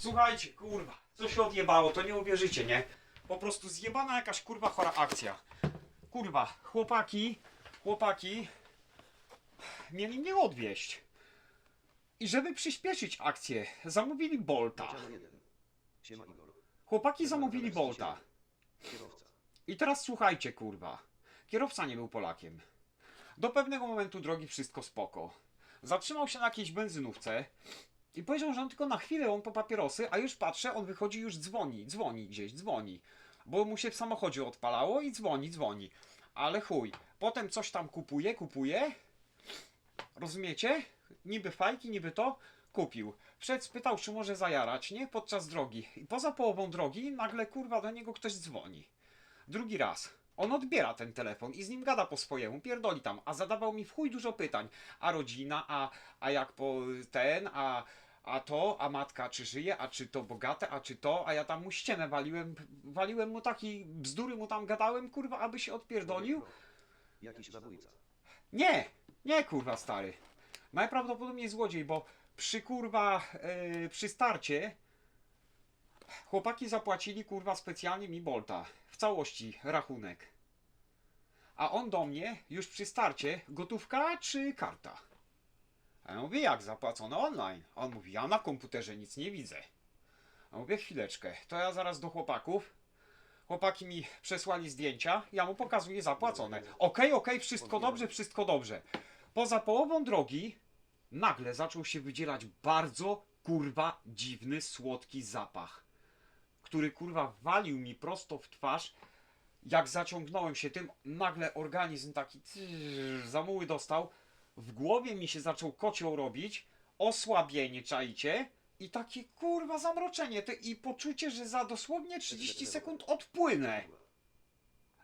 Słuchajcie, kurwa, co się odjebało, to nie uwierzycie, nie? Po prostu zjebana jakaś kurwa chora akcja. Kurwa, chłopaki, chłopaki mieli mnie odwieźć. I żeby przyspieszyć akcję, zamówili Bolta. Channel 1. Siema Igor. Chłopaki zamówili Bolta. I teraz słuchajcie, kurwa. Kierowca nie był Polakiem. Do pewnego momentu drogi wszystko spoko. Zatrzymał się na jakiejś benzynówce i powiedział, że on tylko na chwilę on po papierosy, a już patrzę, on wychodzi już dzwoni, dzwoni gdzieś, dzwoni. Bo mu się w samochodzie odpalało i dzwoni, dzwoni. Ale chuj. Potem coś tam kupuje, kupuje. Rozumiecie? Niby fajki, niby to. Kupił. Wszedł, spytał, czy może zajarać, nie? Podczas drogi. I poza połową drogi nagle kurwa do niego ktoś dzwoni. Drugi raz. On odbiera ten telefon i z nim gada po swojemu, pierdoli tam, a zadawał mi w chuj dużo pytań. A rodzina, a, a jak po ten, a, a to, a matka czy żyje, a czy to bogate, a czy to, a ja tam mu ścianę waliłem, waliłem mu taki, bzdury mu tam gadałem, kurwa, aby się odpierdolił. Jakiś zabójca. Nie, nie kurwa stary. Najprawdopodobniej złodziej, bo przy kurwa, yy, przy starcie chłopaki zapłacili kurwa specjalnie mi Bolta. W całości rachunek. A on do mnie już przy starcie gotówka czy karta? A ja mówię jak zapłacone online? A on mówi ja na komputerze nic nie widzę. A mówię chwileczkę, to ja zaraz do chłopaków. Chłopaki mi przesłali zdjęcia, ja mu pokazuję zapłacone. Okej, okej, wszystko dobrze, wszystko dobrze. Poza połową drogi nagle zaczął się wydzielać bardzo kurwa dziwny, słodki zapach, który kurwa walił mi prosto w twarz. Jak zaciągnąłem się tym, nagle organizm taki zamuły dostał. W głowie mi się zaczął kocioł robić, osłabienie, czajcie? I takie kurwa zamroczenie te, i poczucie, że za dosłownie 30 sekund odpłynę.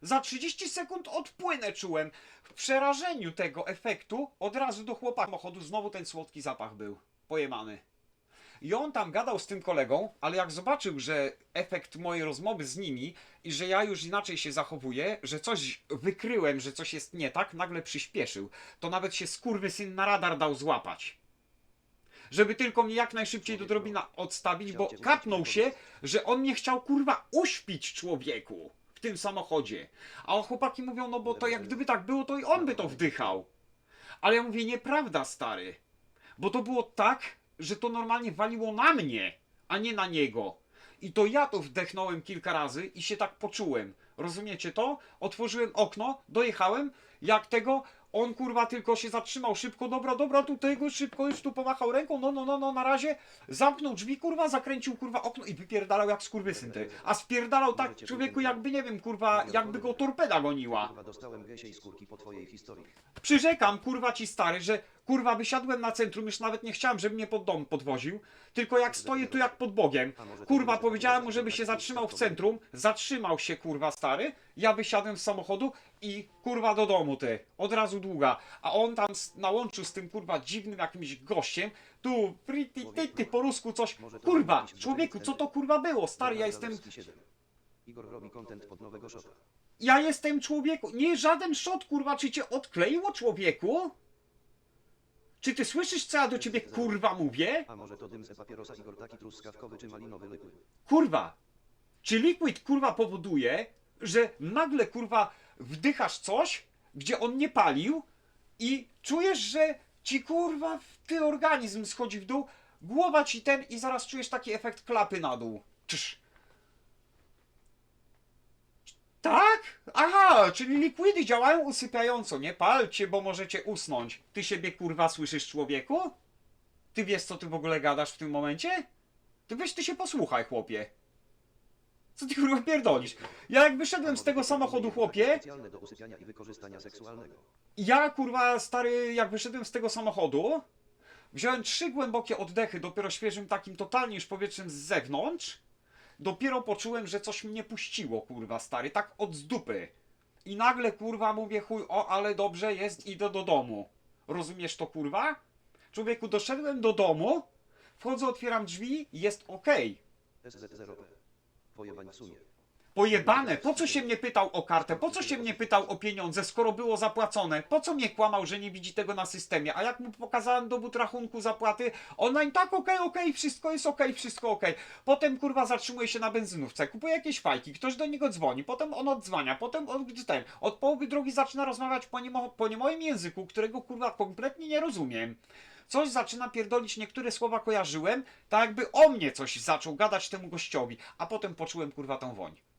Za 30 sekund odpłynę czułem. W przerażeniu tego efektu od razu do chłopaka samochodu znowu ten słodki zapach był. Pojemany. I on tam gadał z tym kolegą, ale jak zobaczył, że efekt mojej rozmowy z nimi i że ja już inaczej się zachowuję, że coś wykryłem, że coś jest nie tak, nagle przyspieszył. To nawet się skurwysyn na radar dał złapać. Żeby tylko mnie jak najszybciej do drobina odstawić, bo kapnął się, że on nie chciał kurwa uśpić człowieku w tym samochodzie. A chłopaki mówią, no bo to jak gdyby tak było, to i on by to wdychał. Ale ja mówię, nieprawda, stary. Bo to było tak, że to normalnie waliło na mnie, a nie na niego. I to ja to wdechnąłem kilka razy i się tak poczułem. Rozumiecie to? Otworzyłem okno, dojechałem, jak tego, on kurwa tylko się zatrzymał szybko, dobra, dobra, tutaj go szybko już tu pomachał ręką, no, no, no, no, na razie. Zamknął drzwi, kurwa, zakręcił kurwa okno i wypierdalał jak skurwysyn ty. A spierdalał tak człowieku jakby, nie wiem, kurwa, jakby go torpeda goniła. Kurwa dostałem gęsiej skórki po twojej historii. Przyrzekam, kurwa ci stary, że kurwa wysiadłem na centrum, już nawet nie chciałem, żeby mnie pod dom podwoził, tylko jak stoję tu jak pod Bogiem. Kurwa, powiedziałem mu, żeby się zatrzymał w centrum, zatrzymał się kurwa stary, ja wysiadłem z samochodu i kurwa do domu ty, od razu długa, a on tam na łączu z tym kurwa dziwnym jakimś gościem, tu priti ty, ty po rusku coś, kurwa, człowieku, co to kurwa było, stary, ja jestem, 7. Igor robi content pod nowego ja jestem człowieku, nie żaden shot kurwa, czy cię odkleiło człowieku? Czy ty słyszysz, co ja do ciebie kurwa mówię? A może to dym ze papierosa taki truskawkowy czy malinowy? Kurwa! Czy liquid kurwa powoduje, że nagle kurwa wdychasz coś, gdzie on nie palił i czujesz, że ci kurwa w ty organizm schodzi w dół, głowa ci ten i zaraz czujesz taki efekt klapy na dół. Czyż. Tak? Aha, czyli likwidy działają usypiająco. Nie palcie, bo możecie usnąć. Ty siebie kurwa słyszysz człowieku? Ty wiesz co ty w ogóle gadasz w tym momencie? Ty weź ty się posłuchaj, chłopie. Co ty kurwa pierdolisz? Ja jak wyszedłem z tego samochodu, chłopie, do usypiania i wykorzystania seksualnego. ja kurwa stary, jak wyszedłem z tego samochodu, wziąłem trzy głębokie oddechy, dopiero świeżym takim totalnie już powietrzem z zewnątrz, dopiero poczułem, że coś mnie puściło, kurwa stary, tak od dupy. I nagle kurwa mówię chuj, o ale dobrze jest, idę do domu. Rozumiesz to kurwa? Człowieku, doszedłem do domu, wchodzę, otwieram drzwi, jest okej. SZ0P. Wojowań w sumie. Pojebane, po co się mnie pytał o kartę, po co się mnie pytał o pieniądze, skoro było zapłacone? Po co mnie kłamał, że nie widzi tego na systemie? A jak mu pokazałem dowód rachunku zapłaty, online tak, okej, okej, wszystko jest okej, wszystko okej. Potem kurwa zatrzymuje się na benzynówce, kupuje jakieś fajki, ktoś do niego dzwoni, potem on odzwania, potem od, ten, od połowy drogi zaczyna rozmawiać po, niemo, po nie moim języku, którego kurwa kompletnie nie rozumiem. Coś zaczyna pierdolić, niektóre słowa kojarzyłem, tak jakby o mnie coś zaczął gadać temu gościowi, a potem poczułem kurwa tą woń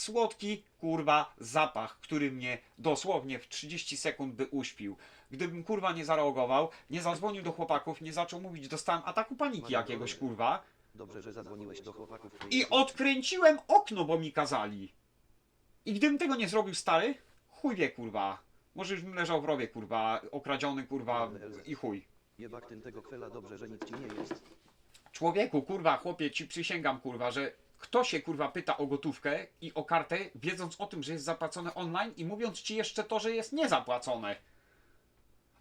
słodki, kurwa, zapach, który mnie dosłownie w 30 sekund by uśpił. Gdybym, kurwa, nie zareagował, nie zadzwonił do chłopaków, nie zaczął mówić, dostałem ataku paniki jakiegoś, kurwa, Dobrze, że zadzwoniłeś do chłopaków. i odkręciłem okno, bo mi kazali. I gdybym tego nie zrobił, stary, chuj wie, kurwa. Może już bym leżał w rowie, kurwa, okradziony, kurwa, i chuj. Jebak tym tego kwela dobrze, że nic ci nie jest. Człowieku, kurwa, chłopie, ci przysięgam, kurwa, że kto się, kurwa, pyta o gotówkę i o kartę, wiedząc o tym, że jest zapłacone online i mówiąc ci jeszcze to, że jest niezapłacone.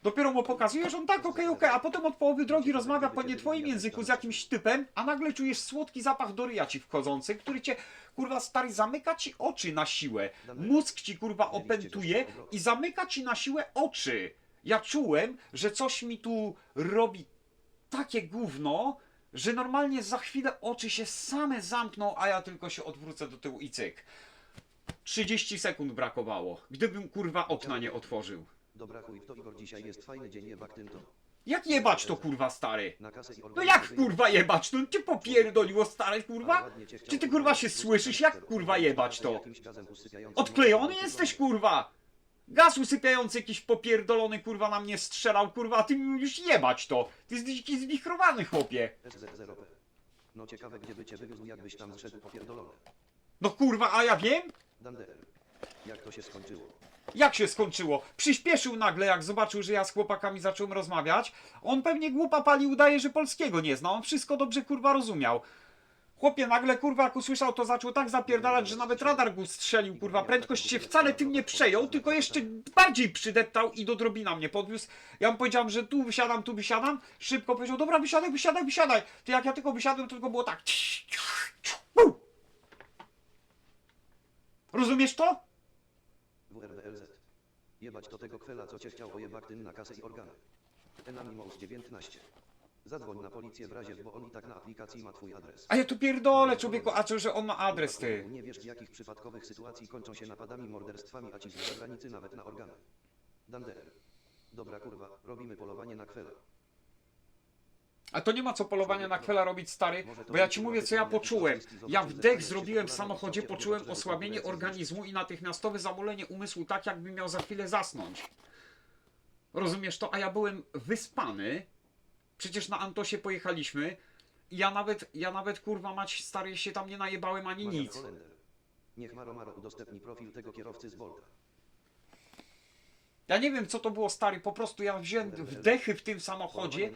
Dopiero mu pokazujesz, on tak, okej, okej, a potem od połowy drogi rozmawia po nie twoim języku z jakimś typem, a nagle czujesz słodki zapach do ryja ci wchodzący, który cię, kurwa, stary, zamyka ci oczy na siłę. Mózg ci, kurwa, opętuje i zamyka ci na siłę oczy. Ja czułem, że coś mi tu robi takie gówno, że normalnie za chwilę oczy się same zamkną, a ja tylko się odwrócę do tyłu i cyk. 30 sekund brakowało, gdybym kurwa okna nie otworzył. Dobra chuj to Igor, dzisiaj jest fajny dzień jebak tym to. Jak jebać to kurwa stary? Na kasę i No jak kurwa jebać? No cię popierdoliło stare kurwa? Czy ty kurwa się słyszysz? Jak kurwa jebać to? Odklejony jesteś kurwa? Gaz usypiający jakiś popierdolony kurwa na mnie strzelał kurwa, a ty mi już jebać to. Ty jesteś jakiś zwichrowany chłopie. SZ0P. No ciekawe gdzie by cię wywiózł jakbyś tam zszedł popierdolony. No kurwa, a ja wiem? Dander. Jak to się skończyło? Jak się skończyło? Przyspieszył nagle, jak zobaczył, że ja z chłopakami zacząłem rozmawiać. On pewnie głupa pali udaje, że polskiego nie zna. On wszystko dobrze kurwa rozumiał. Chłopie nagle kurwa jak usłyszał to zaczął tak zapierdalać, że nawet radar go strzelił kurwa. Prędkość się wcale tym nie przejął, tylko jeszcze bardziej przydeptał i do drobina mnie podwiózł. Ja mu powiedziałem, że tu wysiadam, tu wysiadam. Szybko powiedział, dobra wysiadaj, wysiadaj, wysiadaj. Ty jak ja tylko wysiadłem, to tylko było tak. Rozumiesz to? WRBLZ. Jebać to tego kwela, co cię chciał ojebak tym na kasę i organy. Enanimous 19. Zadzwoń na policję w razie, bo on i tak na aplikacji ma twój adres. A ja tu pierdolę człowieku, a co, że on ma adres ty. Nie wiesz jakich przypadkowych sytuacji kończą się napadami, morderstwami, a ci z zagranicy nawet na organy. Dander. Dobra kurwa, robimy polowanie na kwela. A to nie ma co polowania na kwela robić, stary, bo ja ci mówię, co ja poczułem. Ja wdech zrobiłem w samochodzie, poczułem osłabienie organizmu i natychmiastowe zamulenie umysłu, tak jakbym miał za chwilę zasnąć. Rozumiesz to? A ja byłem wyspany. Przecież na Antosie pojechaliśmy. I ja nawet, ja nawet kurwa mać stary się tam nie najebałem ani Marian nic. Holender. Niech Maro Maro udostępni profil tego kierowcy z Volta. Ja nie wiem co to było stary, po prostu ja wziąłem wdechy w tym samochodzie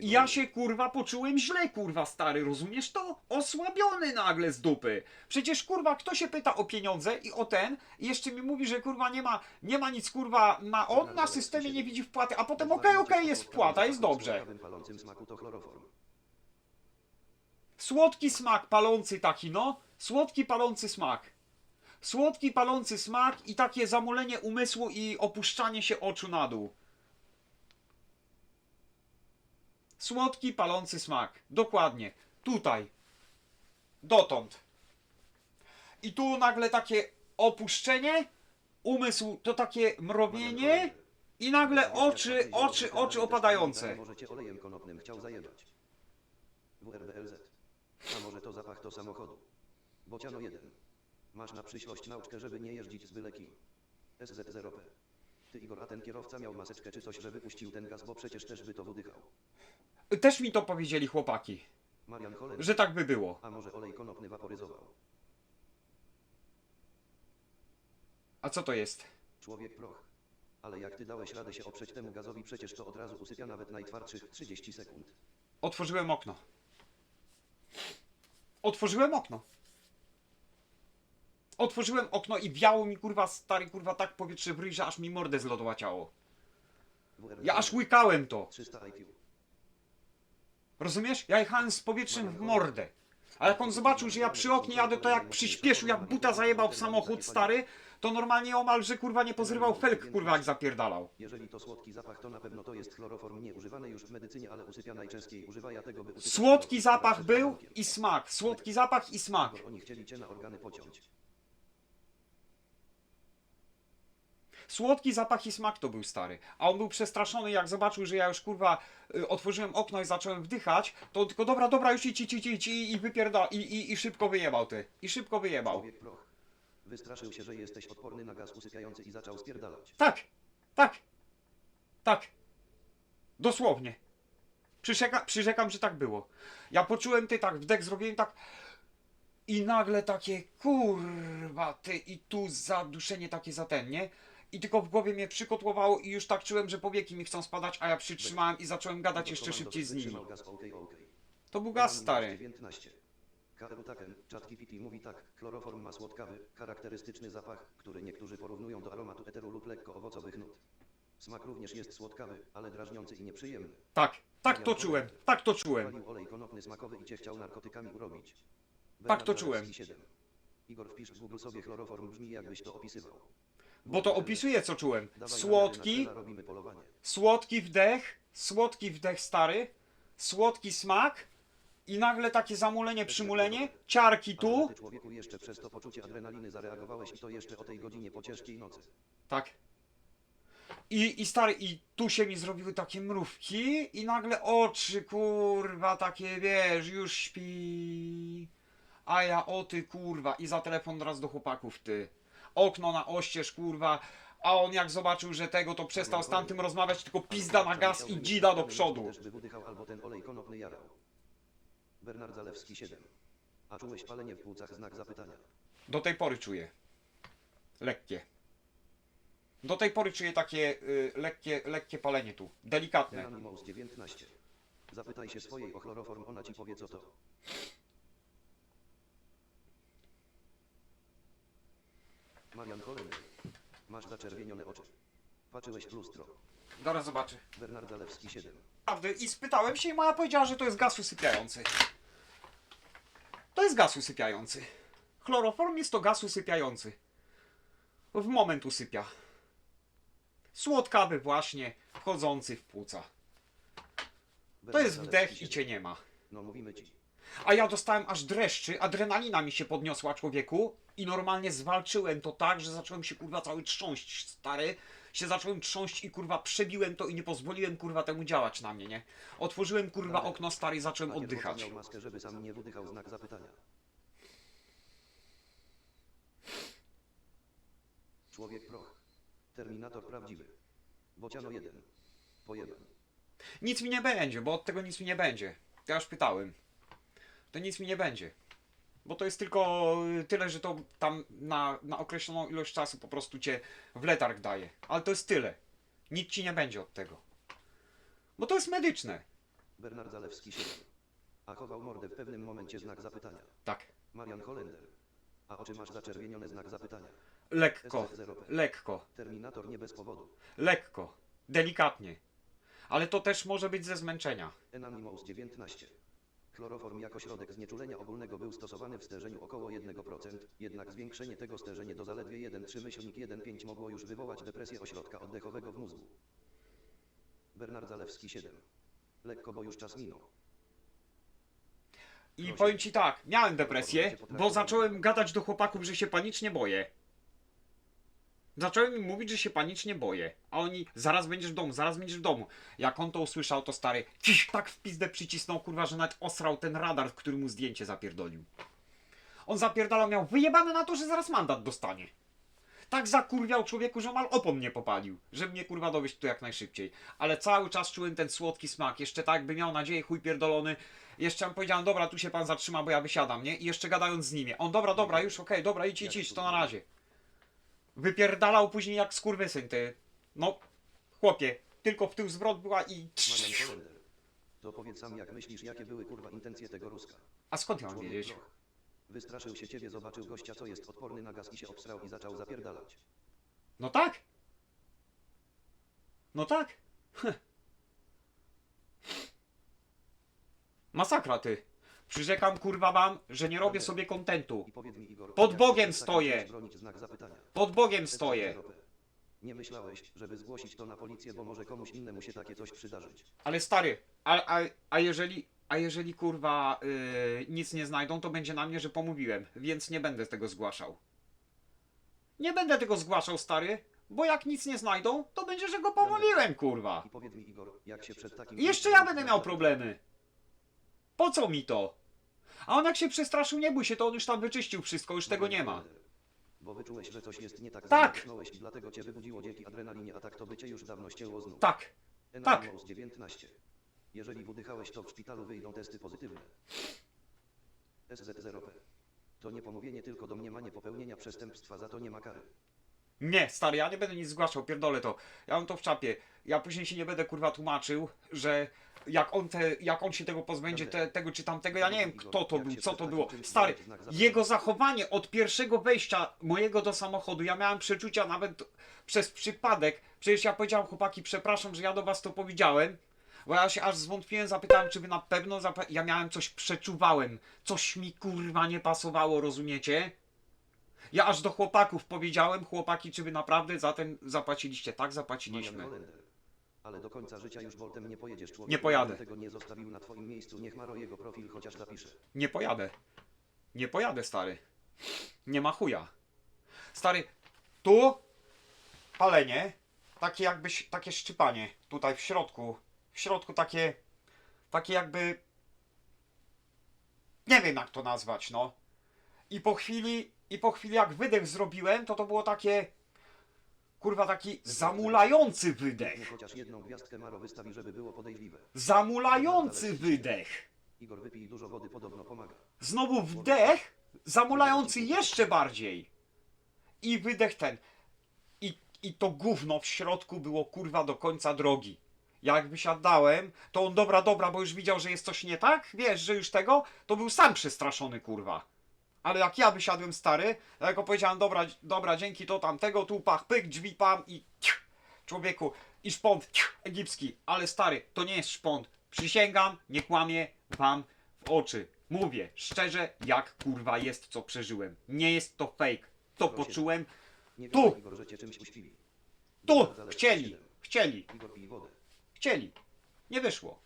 I ja się kurwa poczułem źle, kurwa stary, rozumiesz to? Osłabiony nagle z dupy. Przecież kurwa, kto się pyta o pieniądze i o ten i jeszcze mi mówi, że kurwa nie ma, nie ma nic kurwa na on na systemie nie widzi wpłaty, a potem okej, okej, jest wpłata, jest dobrze. Słodki smak palący taki, no. Słodki palący smak. Słodki palący smak i takie zamulenie umysłu i opuszczanie się oczu na dół. Słodki palący smak. Dokładnie. Tutaj. Dotąd. I tu nagle takie opuszczenie, umysł to takie mrowienie i nagle oczy, oczy, oczy opadające. Może cię olejem konopnym chciał zajebać. WRBLZ. A może to zapach to samochodu. Bociano 1. Masz na przyszłość nauczkę, żeby nie jeździć z byle kim. SZ0P. Ty Igor, a ten kierowca miał maseczkę czy coś, że wypuścił ten gaz, bo przecież też by to wydychał. Też mi to powiedzieli chłopaki, Marian Holender. że tak by było. A może olej konopny waporyzował. A co to jest? Człowiek proch. Ale jak ty dałeś radę się oprzeć temu gazowi, przecież to od razu usypia nawet najtwardszych 30 sekund. Otworzyłem okno. Otworzyłem okno. Otworzyłem okno i wiało mi kurwa stary kurwa tak powietrze w ryj, że aż mi mordę zlodołaciało. WRBLZ. Ja aż łykałem to. 300 IQ. Rozumiesz? Ja jechałem z powietrzem w mordę. A jak on zobaczył, że ja przy oknie jadę, to jak przyspieszył, jak buta zajebał w samochód stary, to normalnie omal, że kurwa nie pozrywał felk, kurwa jak zapierdalał. Jeżeli to słodki zapach, to na pewno to jest chloroform nie używany już w medycynie, ale usypia najczęściej używa ja tego, by usypiać Słodki zapach był i smak. Słodki zapach i smak. Oni chcieli cię na organy pociąć. Słodki zapach i smak to był stary. A on był przestraszony, jak zobaczył, że ja już kurwa y, otworzyłem okno i zacząłem wdychać, to tylko dobra, dobra, już idź, idź, idź, idź i, i wypierda i, i, i szybko wyjebał ty. I szybko wyjebał. Wystraszył się, że jesteś odporny na gaz usypiający i zaczął spierdalać. Tak, tak, tak. Dosłownie. Przyrzeka, przyrzekam, że tak było. Ja poczułem ty tak, wdech zrobiłem tak i nagle takie kurwa ty i tu zaduszenie takie za ten, nie? I tylko w głowie mnie przykotłowało i już tak czułem, że powieki mi chcą spadać, a ja przytrzymałem i zacząłem gadać jeszcze szybciej z nimi. To był gaz stary. 19. Karutaken, ChatGPT mówi tak, chloroform ma słodkawy, charakterystyczny zapach, który niektórzy porównują do aromatu eteru lub lekko owocowych nut. Smak również jest słodkawy, ale drażniący i nieprzyjemny. Tak, tak to czułem, tak to czułem. Palił olej konopny smakowy i cię chciał narkotykami urobić. Tak to Bernard czułem. Zalewski 7. Igor wpisz w Google sobie chloroform brzmi jakbyś to opisywał. Bo to opisuję co czułem. Słodki. Słodki wdech, słodki wdech stary, słodki smak i nagle takie zamulenie, przymulenie, ciarki tu. ty człowieku jeszcze przez to poczucie adrenaliny zareagowałeś i to jeszcze o tej godzinie po ciężkiej nocy. Tak. I, I stary, i tu się mi zrobiły takie mrówki i nagle oczy, kurwa, takie wiesz, już śpi. A ja o ty kurwa i za telefon raz do chłopaków ty. Okno na oścież kurwa. A on jak zobaczył, że tego, to przestał z tamtym rozmawiać, tylko pizda na gaz i dzida do przodu. Też by wydychał albo ten olej konopny jarał. Bernard Zalewski 7. A czułeś palenie w płucach znak zapytania. Do tej pory czuję. Lekkie. Do tej pory czuję takie y, lekkie, lekkie palenie tu. Delikatne. Anonymous 19. Zapytaj się swojej o chloroform, ona ci powie co to. Marian Kolender. Masz zaczerwienione oczy. Patrzyłeś w lustro. Zaraz zobaczę. Bernard Zalewski 7. Prawdy. I spytałem się i moja powiedziała, że to jest gaz usypiający. To jest gaz usypiający. Chloroform jest to gaz usypiający. W moment usypia. Słodkawy właśnie, wchodzący w płuca. To jest wdech i 7. cię nie ma. No mówimy ci. A ja dostałem aż dreszczy, adrenalina mi się podniosła człowieku i normalnie zwalczyłem to tak, że zacząłem się kurwa cały trząść, stary. Się zacząłem trząść i kurwa przebiłem to i nie pozwoliłem kurwa temu działać na mnie, nie? Otworzyłem kurwa okno stary i zacząłem oddychać. miał maskę, żeby sam nie wydychał znak zapytania. Człowiek proch. Terminator prawdziwy. Bociano 1. Pojebem. Nic mi nie będzie, bo od tego nic mi nie będzie. Ja już pytałem. To nic mi nie będzie. Bo to jest tylko y, tyle, że to tam na, na określoną ilość czasu po prostu cię w letarg daje. Ale to jest tyle. Nic ci nie będzie od tego. Bo to jest medyczne. Bernard Zalewski 7. A chował mordę w pewnym momencie znak zapytania. Tak. Marian Holender. A oczy masz zaczerwienione znak zapytania. Lekko. SZ0P. Lekko. Terminator nie bez powodu. Lekko. Delikatnie. Ale to też może być ze zmęczenia. Enanimous 19. Chloroform jako środek znieczulenia ogólnego był stosowany w sterzeniu około 1%, jednak zwiększenie tego sterzenie do zaledwie 1,3-1,5 mogło już wywołać depresję ośrodka oddechowego w mózgu. Bernard Zalewski 7. Lekko, bo już czas minął. I powiem ci tak, miałem depresję, bo zacząłem gadać do chłopaków, że się panicznie boję. Zacząłem im mówić, że się panicznie boję. A oni, zaraz będziesz w domu, zaraz będziesz w domu. Jak on to usłyszał, to stary, ciś, tak w pizdę przycisnął, kurwa, że nawet osrał ten radar, w który mu zdjęcie zapierdolił. On zapierdalał, miał wyjebane na to, że zaraz mandat dostanie. Tak zakurwiał człowieku, że mal opon mnie popalił, żeby mnie kurwa dowieść tu jak najszybciej. Ale cały czas czułem ten słodki smak, jeszcze tak by miał nadzieję, chuj pierdolony. Jeszcze powiedziałem, dobra, tu się pan zatrzyma, bo ja wysiadam, nie? I jeszcze gadając z nimi. On, dobra, dobra, już okej, dobra, idź, idź, idź, to na razie. Wypierdalał później jak skurwysyn, ty. No, chłopie, tylko w tył zwrot była i... To powiedz sam jak myślisz jakie były kurwa intencje tego Ruska. A skąd mam wiedzieć? Wystraszył się ciebie, zobaczył gościa co jest odporny na gaz i się obsrał i zaczął zapierdalać. No tak. No tak. Heh. Masakra, ty. Przyrzekam kurwa wam, że nie robię sobie kontentu. I powiedz mi Igor, Pod Bogiem stoję. takim bronić znak zapytania. Pod Bogiem stoję. SZ0P. Nie myślałeś, żeby zgłosić to na policję, bo może komuś innemu się takie coś przydarzyć. Ale stary, a, a, a jeżeli, a jeżeli kurwa yy, nic nie znajdą, to będzie na mnie, że pomówiłem, więc nie będę tego zgłaszał. Nie będę tego zgłaszał, stary, bo jak nic nie znajdą, to będzie, że go pomówiłem, kurwa. I powiedz mi Igor, jak się przed takim... Jeszcze ja będę miał problemy. Po co mi to? A on jak się przestraszył, nie bój się, to on już tam wyczyścił wszystko, już tego nie ma. Bo wyczułeś, że coś jest nie tak. Tak. dlatego cię wybudziło dzięki adrenalinie, a tak to by cię już dawno ścięło znów. Tak, tak. Enanimous 19. Jeżeli wydychałeś, to w szpitalu wyjdą testy pozytywne. SZ0P. To nie pomówienie, tylko domniemanie popełnienia przestępstwa, za to nie ma kary. Nie, stary, ja nie będę nic zgłaszał, pierdolę to. Ja mam to w czapie. Ja później się nie będę kurwa tłumaczył, że jak on, te, jak on się tego pozbędzie, te, tego czy tamtego, ja nie wiem kto to był, co to było. Stary, jego zachowanie od pierwszego wejścia mojego do samochodu, ja miałem przeczucia nawet przez przypadek, przecież ja powiedziałem chłopaki, przepraszam, że ja do was to powiedziałem, bo ja się aż zwątpiłem, zapytałem, czy wy na pewno, ja miałem coś, przeczuwałem, coś mi kurwa nie pasowało, rozumiecie? Ja aż do chłopaków powiedziałem, chłopaki, czy wy naprawdę za ten zapłaciliście? Tak, zapłaciliśmy. Ale do końca życia już Boltem nie pojedziesz człowiek. Nie pojadę. Tego nie zostawił na twoim miejscu, niech Maro jego profil chociaż zapisze. Nie pojadę. Nie pojadę, stary. Nie ma chuja. Stary, tu palenie, takie jakbyś, takie szczypanie, tutaj w środku, w środku takie, takie jakby, nie wiem jak to nazwać, no. I po chwili, i po chwili jak wydech zrobiłem, to to było takie, kurwa, taki zamulający wydech. chociaż jedną gwiazdkę Maro wystawi, żeby było podejrzliwe. Zamulający wydech. Igor wypij dużo wody, podobno pomaga. Znowu wdech, zamulający jeszcze bardziej. I wydech ten. I, I to gówno w środku było kurwa do końca drogi. Jak wysiadałem, to on dobra, dobra, bo już widział, że jest coś nie tak, wiesz, że już tego, to był sam przestraszony kurwa. Ale jak ja wysiadłem stary, to jak powiedziałem, dobra, dobra, dzięki to tamtego, tu pach, pyk, drzwi pam i ciu, człowieku, i szpont ciu, egipski. Ale stary, to nie jest szpont. Przysięgam, nie kłamię wam w oczy. Mówię szczerze, jak kurwa jest, co przeżyłem. Nie jest to fake. To poczułem. Nie Tu. wiem, Igor, że cię czymś uśpili. Tu! Chcieli! siedem. Chcieli! Igor pij wodę. Chcieli. Nie wyszło.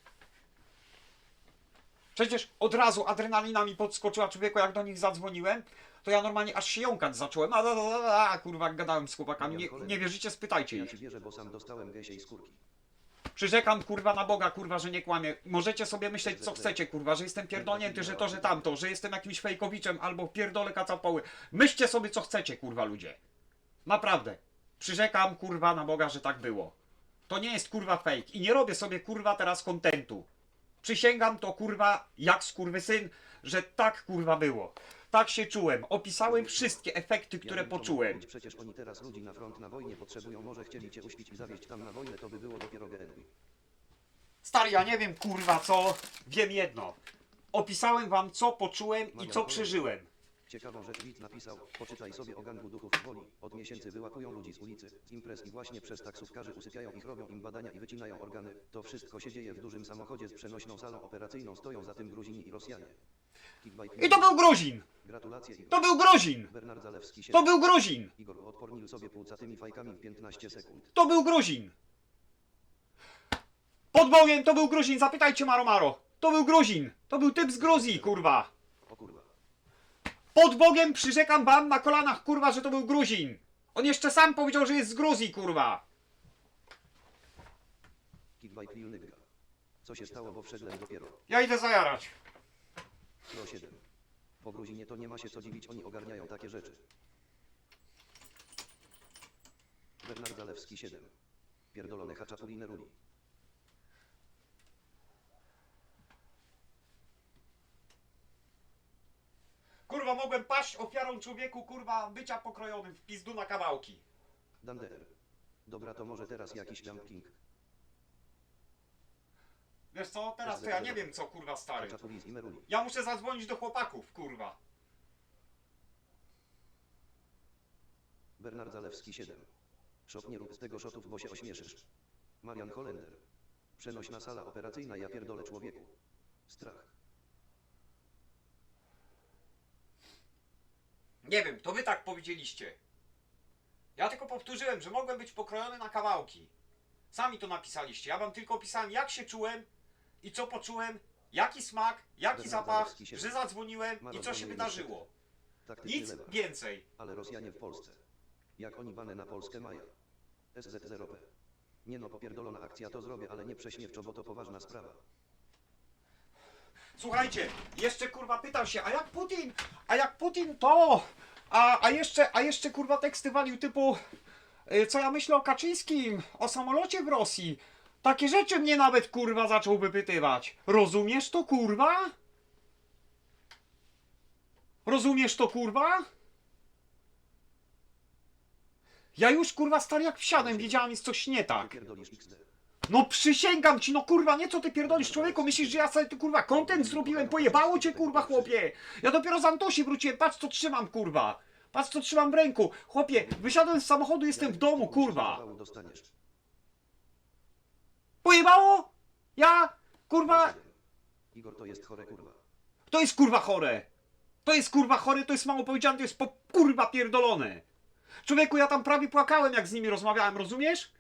Przecież od razu adrenalina mi podskoczyła człowieku, jak do nich zadzwoniłem, to ja normalnie aż się jąkać zacząłem. A, a, a, a kurwa, jak gadałem z chłopakami. Nie, nie wierzycie, spytajcie ich. wierzę, bo sam dostałem gęsiej skórki. Przyrzekam kurwa na Boga, kurwa, że nie kłamię. Możecie sobie myśleć co chcecie, kurwa, że jestem pierdolnięty, że to, że tamto, że jestem jakimś fejkowiczem albo pierdolę kacapoły. Myślcie sobie co chcecie, kurwa, ludzie. Naprawdę. Przyrzekam, kurwa, na Boga, że tak było. To nie jest kurwa fake i nie robię sobie kurwa teraz kontentu. Przysięgam to kurwa jak skurwysyn, że tak kurwa było. Tak się czułem. Opisałem wszystkie efekty, które wiem, poczułem. Przecież oni teraz ludzi na front na wojnie potrzebują. Może chcieli cię uśpić i zawieźć tam na wojnę, to by było dopiero GNU. Stary, ja nie wiem kurwa co, wiem jedno. Opisałem wam co poczułem i co przeżyłem. Ciekawą rzecz widz napisał, poczytaj sobie o gangu duchów w woli. Od miesięcy wyłapują ludzi z ulicy, z imprez i właśnie przez taksówkarzy usypiają ich, robią im badania i wycinają organy. To wszystko się dzieje w dużym samochodzie z przenośną salą operacyjną, stoją za tym Gruzini i Rosjanie. I to był Gruzin! Gratulacje Igor. To był Gruzin! Bernard Zalewski się... To był Gruzin! Igor odpornił sobie płucatymi fajkami w 15 sekund. To był Gruzin! Pod Bogiem to był Gruzin, zapytajcie Maro Maro. To był Gruzin! To był typ z Gruzji, kurwa. Pod Bogiem przyrzekam wam na kolanach, kurwa, że to był Gruzin! On jeszcze sam powiedział, że jest z Gruzji, kurwa! Kickbike Lil Nygga. Co się stało, bo wszedłem dopiero. Ja idę zajarać. Pro 7. Po Gruzinie to nie ma się co dziwić, oni ogarniają takie rzeczy. Bernard Zalewski 7. Pierdolone haczapulinę ruli. Kurwa, mogłem człowieku, kurwa, bycia pokrojonym w pizdu na kawałki. Dander. Dobra, to może teraz jakiś jumping. Wiesz co, teraz to ja nie wiem co, kurwa, stary. Ja muszę zadzwonić do chłopaków, kurwa. Bernard Zalewski 7. Szok nie rób z tego szotów, bo się ośmieszysz. Marian Holender. Przenośna sala operacyjna, ja pierdolę człowieku. Strach. Nie wiem, to wy tak powiedzieliście. Ja tylko powtórzyłem, że mogłem być pokrojony na kawałki. Sami to napisaliście. Ja wam tylko opisałem, jak się czułem i co poczułem, jaki smak, jaki zapach, że zadzwoniłem i co się wydarzyło. Taktyczny Nic więcej. Ale Rosjanie w Polsce. Jak oni bane na Polskę mają. SZ0P. Nie no, popierdolona akcja to zrobię, ale nie prześmiewczo, bo to poważna sprawa. Słuchajcie, jeszcze kurwa pytam się, a jak Putin, a jak Putin to, a, a jeszcze, a jeszcze kurwa teksty walił typu, y, co ja myślę o Kaczyńskim, o samolocie w Rosji. Takie rzeczy mnie nawet kurwa zaczął wypytywać. Rozumiesz to kurwa? Rozumiesz to kurwa? Ja już kurwa stary jak wsiadłem, wiedziałem jest coś nie tak. Pierdolisz. No przysięgam ci, no kurwa, nie co ty pierdolisz człowieku, myślisz, że ja sobie tu kurwa content zrobiłem, pojebało cię kurwa chłopie. Ja dopiero z Antosi wróciłem, patrz co trzymam kurwa. Patrz co trzymam w ręku. Chłopie, wysiadłem z samochodu, jestem w domu kurwa. Pojebało? Ja? Kurwa, Igor to jest chore kurwa. to jest kurwa chore. To jest kurwa chore, to jest mało powiedziane, to jest po kurwa pierdolone. Człowieku, ja tam prawie płakałem jak z nimi rozmawiałem, rozumiesz?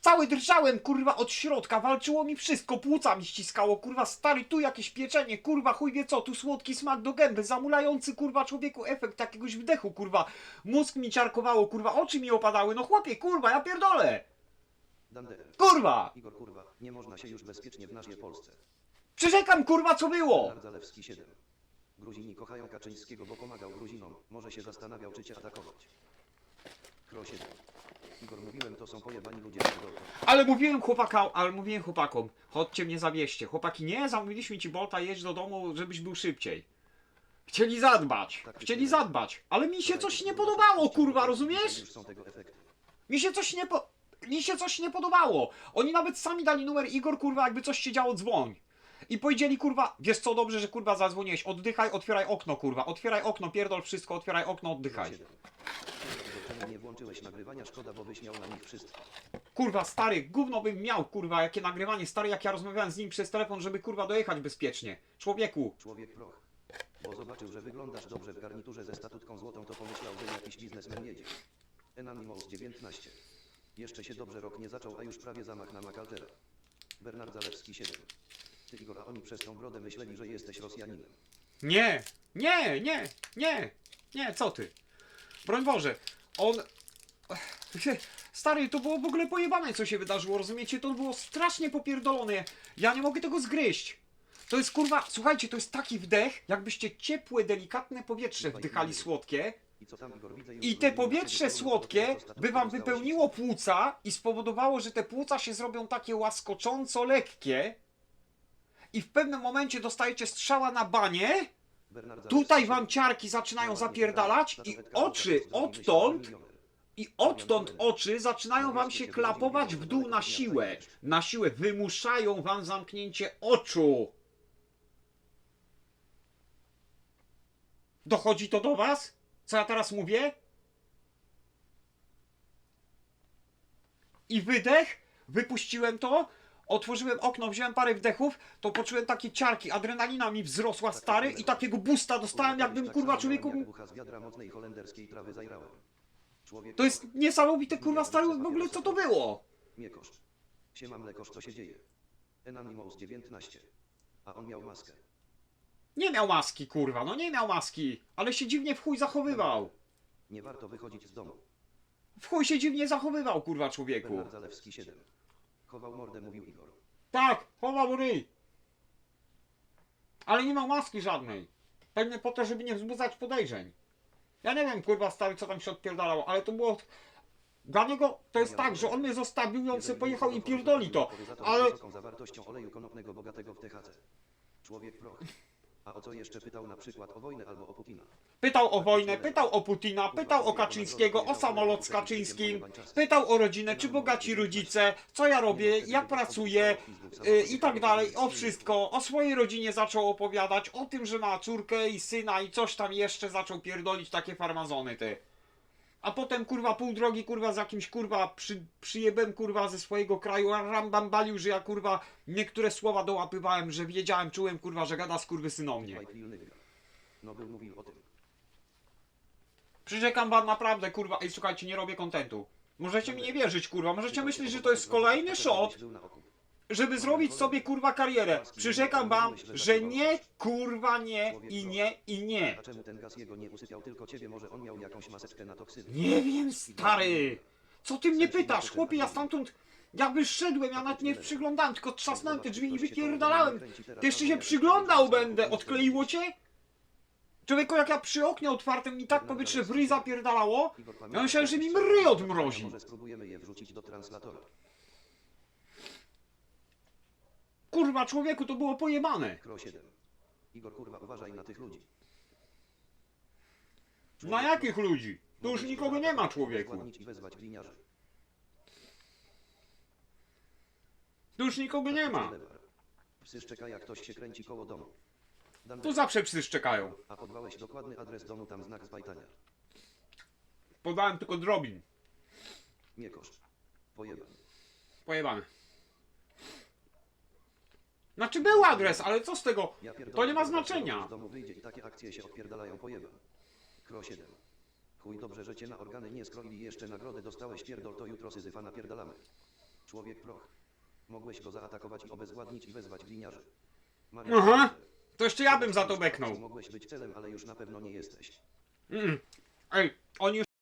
Cały drżałem, kurwa, od środka, walczyło mi wszystko, płuca mi ściskało, kurwa, stary, tu jakieś pieczenie, kurwa, chuj wie co, tu słodki smak do gęby, zamulający, kurwa, człowieku, efekt jakiegoś wdechu, kurwa, mózg mi ciarkowało, kurwa, oczy mi opadały, no chłopie, kurwa, ja pierdolę, kurwa, Igor kurwa, nie można się już bezpiecznie w naszej Polsce. przyrzekam, kurwa, co było, Zalewski 7. Gruzini kochają Kaczyńskiego, bo pomagał Gruzinom. Może się zastanawiał, czy cię atakować. Kro 7. Igor mówiłem, to są pojebani ludzie. ale mówiłem chłopaka, ale mówiłem chłopakom, chodźcie mnie zawieźcie, chłopaki, nie, zamówiliśmy ci Bolta, jedź do domu, żebyś był szybciej. Chcieli zadbać, chcieli zadbać, ale mi się coś nie podobało, kurwa, rozumiesz? Mi się coś nie po... Mi się coś nie podobało. Oni nawet sami dali numer Igor, kurwa, jakby coś się działo, dzwoń. I powiedzieli, kurwa, wiesz co, dobrze, że kurwa zadzwoniłeś, oddychaj, otwieraj okno, kurwa, otwieraj okno, pierdol wszystko, otwieraj okno, oddychaj. 7. Czemu nie włączyłeś nagrywania? Szkoda, bo byś miał na nich wszystko. Kurwa, stary, gówno bym miał, kurwa, jakie nagrywanie, stary, jak ja rozmawiałem z nim przez telefon, żeby, kurwa, dojechać bezpiecznie. Człowieku, Człowiek proch. Bo zobaczył, że wyglądasz dobrze w garniturze ze statutką złotą, to pomyślał, że jakiś biznesmen jedzie. Enanimals 19. Jeszcze się dobrze rok nie zaczął, a już prawie zamach na Makaltera. Bernard Zalewski 7. Ty Igor, a oni przez tą brodę myśleli, że jesteś Rosjaninem. nie, nie, nie, nie, nie, co ty? Broń Boże, on... Stary, to było w ogóle pojebane, co się wydarzyło, rozumiecie? To było strasznie popierdolone. Ja nie mogę tego zgryźć. To jest kurwa, słuchajcie, to jest taki wdech, jakbyście ciepłe, delikatne powietrze wdychali słodkie. I te powietrze słodkie by wam wypełniło płuca i spowodowało, że te płuca się zrobią takie łaskocząco lekkie. I w pewnym momencie dostajecie strzała na banie. Tutaj 7. wam ciarki zaczynają zapierdalać i oczy odtąd i odtąd oczy zaczynają wam się klapować w dół na siłę. Na siłę wymuszają wam zamknięcie oczu. Dochodzi to do was? Co ja teraz mówię? I wydech, wypuściłem to, otworzyłem okno, wziąłem parę wdechów, to poczułem takie ciarki, adrenalina mi wzrosła stary i takiego busta dostałem jakbym tak kurwa człowieku... jak bucha z wiadra mocnej holenderskiej trawy zajrałem. Człowiek To jest niesamowite kurwa stary w ogóle co to było. Miekosz. Siema mlekosz, co się dzieje? Enanimals 19. A on miał maskę. Nie miał maski, kurwa, no nie miał maski, ale się dziwnie w chuj zachowywał. Nie warto wychodzić z domu. W chuj się dziwnie zachowywał, kurwa, człowieku. Bernard Zalewski 7. Chował mordę, mówił Igor. Tak, chował ryj. Ale nie miał maski żadnej. Pewnie po to, żeby nie wzbudzać podejrzeń. Ja nie wiem, kurwa, stary, co tam się odpierdalało, ale to było... Dla niego to jest tak, że on mnie zostawił i on sobie pojechał i pierdoli to. Ale zawartością oleju konopnego bogatego w THC. Człowiek proch. A o co jeszcze pytał na przykład o wojnę albo o Putina? pytał o wojnę, pytał o Putina, pytał o Kaczyńskiego, o samolot z Kaczyńskim, pytał o rodzinę, czy bogaci rodzice, co ja robię, jak pracuję y, i tak dalej, o wszystko. O swojej rodzinie zaczął opowiadać, o tym, że ma córkę i syna i coś tam jeszcze zaczął pierdolić takie farmazony ty. A potem kurwa pół drogi kurwa z jakimś kurwa przy, przyjebem kurwa ze swojego kraju a rambambalił, że ja kurwa niektóre słowa dołapywałem, że wiedziałem, czułem kurwa, że gada z kurwy synom mnie. No był mówił o tym. Przyrzekam wam naprawdę, kurwa, ej słuchajcie, nie robię kontentu. Możecie mi nie wierzyć, kurwa, możecie myśleć, że to jest kolejny shot. Żeby zrobić sobie, kurwa, karierę. Przyrzekam wam, że nie, kurwa, nie i nie i nie. A czemu ten gaz jego nie usypiał tylko ciebie? Może on miał jakąś maseczkę na toksyny? Nie wiem, stary. Co ty mnie pytasz, chłopie, ja stamtąd, ja wyszedłem, ja nawet nie przyglądałem, tylko trzasnąłem te drzwi i wypierdalałem. Ty jeszcze się przyglądał będę, odkleiło cię? Człowieku, jak ja przy oknie otwartym i tak powietrze w ryj zapierdalało, ja myślałem, że mi mry odmrozi. Może spróbujemy je wrzucić do translatora. Kurwa, człowieku, to było pojebane. Kro 7. Igor, kurwa, uważaj na tych ludzi. Na jakich ludzi? Tu już nikogo nie ma, człowieku. Zgładnić i wezwać gliniarzy. Tu już nikogo nie ma. Psy szczeka jak ktoś się kręci koło domu. Dan Tu zawsze psy szczekają. A podwałeś dokładny adres domu, tam znak spajtania. Podałem tylko drobin. Nie koszt. Pojeban. Pojebane. Znaczy był adres, ale co z tego? Ja pierdolę, To nie ma zawsze znaczenia. Z domu wyjdzie i takie akcje się odpierdalają pojeban. Kro 7. Chuj dobrze, że cię na organy nie skroili jeszcze nagrodę dostałeś pierdol to jutro syzyfa napierdalamy. Człowiek proch. Mogłeś go zaatakować i obezwładnić i wezwać gliniarzy. Aha. To jeszcze ja bym za to beknął. Mogłeś być celem, ale już na pewno nie jesteś. Mm. Ej, oni już